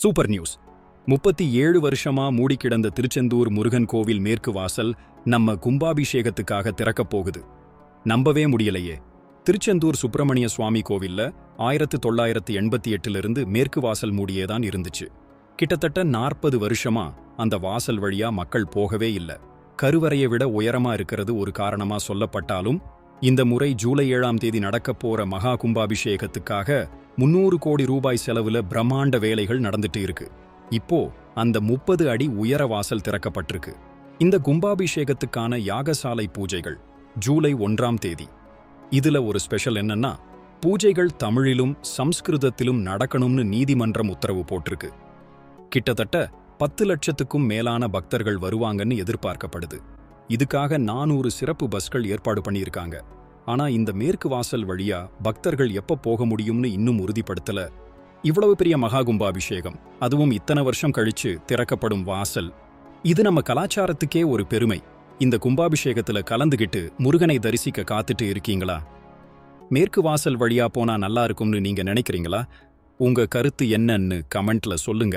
Super news. முப்பத்தி ஏழு வருஷமா மூடி கிடந்த திருச்செந்தூர் முருகன் கோவில் மேற்கு வாசல் நம்ம கும்பாபிஷேகத்துக்காக திறக்கப் போகுது. நம்பவே முடியலையே. திருச்செந்தூர் சுப்பிரமணிய சுவாமி கோவில்ல ஆயிரத்து தொள்ளாயிரத்து எண்பத்தி எட்டிலிருந்து மேற்கு வாசல் மூடியேதான் இருந்துச்சு. கிட்டத்தட்ட நாற்பது வருஷமா அந்த வாசல் வழியா மக்கள் போகவே இல்ல. கருவறையை விட உயரமா இருக்கிறது ஒரு காரணமா சொல்லப்பட்டாலும் இந்த முறை ஜூலை ஏழாம் தேதி நடக்கப் போற மகா கும்பாபிஷேகத்துக்காக முன்னூறு கோடி ரூபாய் செலவுல பிரம்மாண்ட வேலைகள் நடந்துட்டு இருக்கு. இப்போ அந்த முப்பது அடி உயர வாசல் திறக்கப்பட்டிருக்கு. இந்த கும்பாபிஷேகத்துக்கான யாகசாலை பூஜைகள் ஜூலை ஒன்றாம் தேதி. இதுல ஒரு ஸ்பெஷல் என்னன்னா பூஜைகள் தமிழிலும் சம்ஸ்கிருதத்திலும் நடக்கணும்னு நீதிமன்றம் உத்தரவு போட்டிருக்கு. கிட்டத்தட்ட பத்து லட்சத்துக்கும் மேலான பக்தர்கள் வருவாங்கன்னு எதிர்பார்க்கப்படுது. இதுக்காக நானூறு சிறப்பு பஸ்கள் ஏற்பாடு பண்ணியிருக்காங்க. ஆனா இந்த மேற்கு வாசல் வழியா பக்தர்கள் எப்ப போக முடியும்னு இன்னும் உறுதிப்படுத்தல. இவ்வளவு பெரிய மகா கும்பாபிஷேகம் அதுவும் இத்தனை வருஷம் கழிச்சு திறக்கப்படும் வாசல். இது நம்ம கலாச்சாரத்துக்கே ஒரு பெருமை. இந்த கும்பாபிஷேகத்துல கலந்துகிட்டு முருகனை தரிசிக்க காத்துட்டு இருக்கீங்களா? மேற்கு வாசல் வழியா போனா நல்லா இருக்கும்னு நீங்க நினைக்கிறீங்களா? உங்க கருத்து என்னன்னு கமெண்ட்ல சொல்லுங்க.